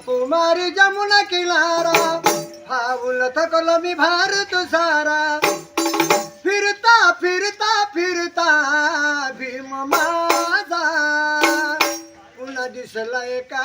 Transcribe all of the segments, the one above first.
कुमारी जमुना किनारा फाऊल थकल मी भारत सारा. फिरता फिरता फिरता भीम माझा. पुन्हा दिसलाय का?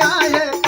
आए